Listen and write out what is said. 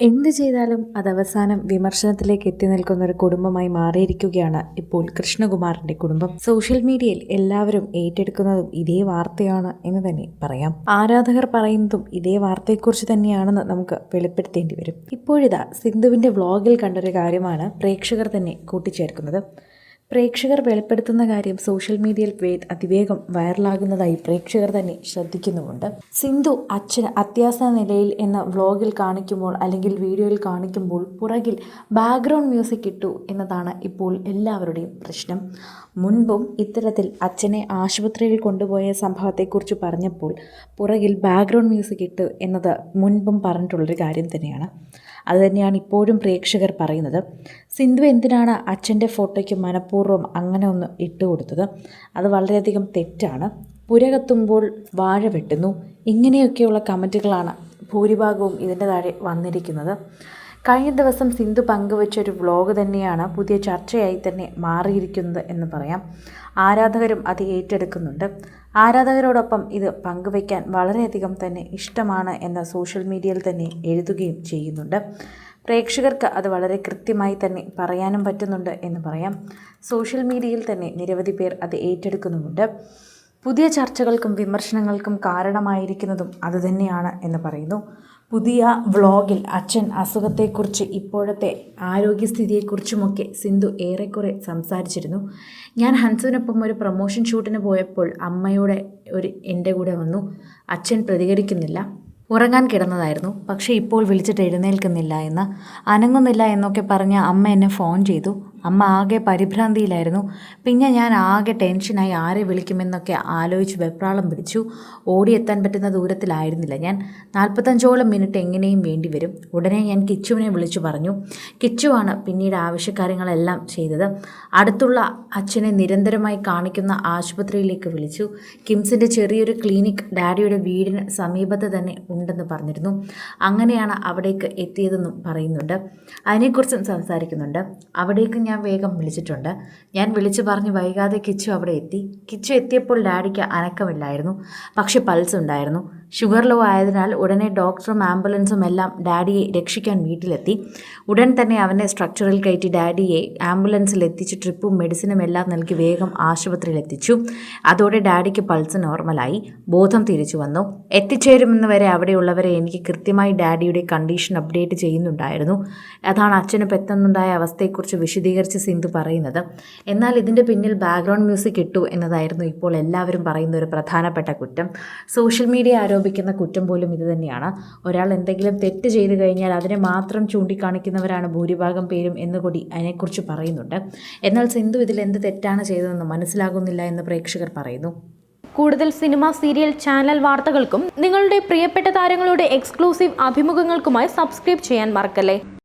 എന്ത് ചെയ്താലും അത് അവസാനം വിമർശനത്തിലേക്ക് എത്തി നിൽക്കുന്ന ഒരു കുടുംബമായി മാറിയിരിക്കുകയാണ് ഇപ്പോൾ കൃഷ്ണകുമാറിന്റെ കുടുംബം. സോഷ്യൽ മീഡിയയിൽ എല്ലാവരും ഏറ്റെടുക്കുന്നതും ഇതേ വാർത്തയാണ് എന്ന് തന്നെ പറയാം. ആരാധകർ പറയുന്നതും ഇതേ വാർത്തയെക്കുറിച്ച് തന്നെയാണെന്ന് നമുക്ക് വെളിപ്പെടുത്തേണ്ടി വരും. ഇപ്പോഴിതാ സിന്ധുവിന്റെ വ്ളോഗിൽ കണ്ടൊരു കാര്യമാണ് പ്രേക്ഷകർ തന്നെ കൂട്ടിച്ചേർക്കുന്നത്. പ്രേക്ഷകർ വെളിപ്പെടുത്തുന്ന കാര്യം സോഷ്യൽ മീഡിയയിൽ അതിവേഗം വൈറലാകുന്നതായി പ്രേക്ഷകർ തന്നെ ശ്രദ്ധിക്കുന്നുമുണ്ട്. സിന്ധു അച്ഛന് അത്യാസന നിലയിൽ എന്ന വ്ലോഗിൽ കാണിക്കുമ്പോൾ അല്ലെങ്കിൽ വീഡിയോയിൽ കാണിക്കുമ്പോൾ പുറകിൽ ബാക്ക്ഗ്രൗണ്ട് മ്യൂസിക് ഇട്ടു എന്നതാണ് ഇപ്പോൾ എല്ലാവരുടെയും പ്രശ്നം. മുൻപും ഇത്തരത്തിൽ അച്ഛനെ ആശുപത്രിയിൽ കൊണ്ടുപോയ സംഭവത്തെക്കുറിച്ച് പറഞ്ഞപ്പോൾ പുറകിൽ ബാക്ക്ഗ്രൗണ്ട് മ്യൂസിക് ഇട്ടു എന്നത് മുൻപും പറഞ്ഞിട്ടുള്ളൊരു കാര്യം തന്നെയാണ്. അതുതന്നെയാണ് ഇപ്പോഴും പ്രേക്ഷകർ പറയുന്നത്. സിന്ധു എന്തിനാണ് അച്ഛന്റെ ഫോട്ടോയ്ക്ക് മനഃപൂർവം അങ്ങനെ ഒന്ന് ഇട്ടുകൊടുത്തത് അത് വളരെയധികം തെറ്റാണ്. പുരകത്തുമ്പോൾ വാഴ വെട്ടുന്നു. ഇങ്ങനെയൊക്കെയുള്ള കമന്റുകളാണ് ഭൂരിഭാഗവും ഇതിന്റെ താഴെ വന്നിരിക്കുന്നത്. കഴിഞ്ഞ ദിവസം സിന്ധു പങ്കുവച്ച ഒരു വ്ലോഗ് തന്നെയാണ് പുതിയ ചർച്ചയായി തന്നെ മാറിയിരിക്കുന്നത് എന്ന് പറയാം. ആരാധകരും അത് ഏറ്റെടുക്കുന്നുണ്ട്. ആരാധകരോടൊപ്പം ഇത് പങ്കുവയ്ക്കാൻ വളരെയധികം തന്നെ ഇഷ്ടമാണ് എന്ന് സോഷ്യൽ മീഡിയയിൽ തന്നെ എഴുതുകയും ചെയ്യുന്നുണ്ട്. പ്രേക്ഷകർക്ക് അത് വളരെ കൃത്യമായി തന്നെ പറയാനും പറ്റുന്നുണ്ട് എന്ന് പറയാം. സോഷ്യൽ മീഡിയയിൽ തന്നെ നിരവധി പേർ അത് ഏറ്റെടുക്കുന്നുമുണ്ട്. പുതിയ ചർച്ചകൾക്കും വിമർശനങ്ങൾക്കും കാരണമായിരിക്കുന്നതും അതുതന്നെയാണ് എന്ന് പറയുന്നു. പുതിയ വ്ളോഗിൽ അച്ഛൻ അസുഖത്തെക്കുറിച്ച് ഇപ്പോഴത്തെ ആരോഗ്യസ്ഥിതിയെക്കുറിച്ചുമൊക്കെ സിന്ധു ഏറെക്കുറെ സംസാരിച്ചിരുന്നു. ഞാൻ ഹൻസുവിനൊപ്പം ഒരു പ്രൊമോഷൻ ഷൂട്ടിന് പോയപ്പോൾ അമ്മയുടെ ഒരു എന്റെ കൂടെ വന്നു. അച്ഛൻ പ്രതികരിക്കുന്നില്ല. ഉറങ്ങാൻ കിടന്നതായിരുന്നു. പക്ഷേ ഇപ്പോൾ വിളിച്ചിട്ട് എഴുന്നേൽക്കുന്നില്ല എന്ന് അനങ്ങുന്നില്ല എന്നൊക്കെ പറഞ്ഞ് അമ്മ എന്നെ ഫോൺ ചെയ്തു. അമ്മ ആകെ പരിഭ്രാന്തിയിലായിരുന്നു. പിന്നെ ഞാൻ ആകെ ടെൻഷനായി ആരെ വിളിക്കുമെന്നൊക്കെ ആലോചിച്ച് വെപ്രാളം പിടിച്ചു. ഓടിയെത്താൻ പറ്റുന്ന ദൂരത്തിലായിരുന്നില്ല ഞാൻ. നാൽപ്പത്തഞ്ചോളം മിനിറ്റ് എങ്ങനെയും വേണ്ടി വരും. ഉടനെ ഞാൻ കിച്ചുവിനെ വിളിച്ചു പറഞ്ഞു. കിച്ചുവാണ് പിന്നീട് ആവശ്യകാര്യങ്ങളെല്ലാം ചെയ്തത്. അടുത്തുള്ള അച്ഛനെ നിരന്തരമായി കാണിക്കുന്ന ആശുപത്രിയിലേക്ക് വിളിച്ചു. കിംസിന്റെ ചെറിയൊരു ക്ലിനിക് ഡാഡിയുടെ വീടിന് സമീപത്ത് തന്നെ ഉണ്ടെന്ന് പറഞ്ഞിരുന്നു. അങ്ങനെയാണ് അവിടേക്ക് എത്തിയതെന്നും പറയുന്നുണ്ട്. അതിനെക്കുറിച്ചും സംസാരിക്കുന്നുണ്ട്. അവിടേക്ക് ഞാൻ വേഗം വിളിച്ചിട്ടുണ്ട്. ഞാൻ വിളിച്ചു പറഞ്ഞ് വൈകാതെ കിച്ചു അവിടെ എത്തി. കിച്ചു എത്തിയപ്പോൾ ഡാഡിക്ക് അനക്കമില്ലായിരുന്നു. പക്ഷെ പൾസ് ഉണ്ടായിരുന്നു. ഷുഗർ ലോ ആയതിനാൽ ഉടനെ ഡോക്ടറും ആംബുലൻസും എല്ലാം ഡാഡിയെ രക്ഷിക്കാൻ വീട്ടിലെത്തി. ഉടൻ തന്നെ അവനെ സ്ട്രക്ചറിൽ കയറ്റി ഡാഡിയെ ആംബുലൻസിൽ എത്തിച്ച് ട്രിപ്പും മെഡിസിനും എല്ലാം നൽകി വേഗം ആശുപത്രിയിൽ എത്തിച്ചു. അതോടെ ഡാഡിക്ക് പൾസ് നോർമലായി. ബോധം തിരിച്ചു വന്നു. എത്തിച്ചേരുമെന്ന് വരെ അവിടെയുള്ളവരെ എനിക്ക് കൃത്യമായി ഡാഡിയുടെ കണ്ടീഷൻ അപ്ഡേറ്റ് ചെയ്യുന്നുണ്ടായിരുന്നു. അതാണ് അച്ഛന് പെട്ടെന്നുണ്ടായ അവസ്ഥയെക്കുറിച്ച് വിശദീകരിച്ച് സിന്ധു പറയുന്നത്. എന്നാൽ ഇതിന്റെ പിന്നിൽ ബാക്ക്ഗ്രൗണ്ട് മ്യൂസിക് ഇട്ടു എന്നതായിരുന്നു ഇപ്പോൾ എല്ലാവരും പറയുന്ന ഒരു പ്രധാനപ്പെട്ട കുറ്റം. സോഷ്യൽ മീഡിയ ആരോപിക്കുന്ന കുറ്റം പോലും ഇത് തന്നെയാണ്. ഒരാൾ എന്തെങ്കിലും തെറ്റ് ചെയ്തു കഴിഞ്ഞാൽ അതിനെ മാത്രം ചൂണ്ടിക്കാണിക്കുന്നവരാണ് ഭൂരിഭാഗം പേരും എന്നുകൂടി അതിനെക്കുറിച്ച് പറയുന്നുണ്ട്. എന്നാൽ സിന്ധു ഇതിൽ എന്ത് തെറ്റാണ് ചെയ്തതെന്ന് മനസ്സിലാകുന്നില്ല എന്ന് പ്രേക്ഷകർ പറയുന്നു. കൂടുതൽ സിനിമ സീരിയൽ ചാനൽ വാർത്തകൾക്കും നിങ്ങളുടെ പ്രിയപ്പെട്ട താരങ്ങളുടെ എക്സ്ക്ലൂസീവ് അഭിമുഖങ്ങൾക്കുമായി സബ്സ്ക്രൈബ് ചെയ്യാൻ മറക്കല്ലേ?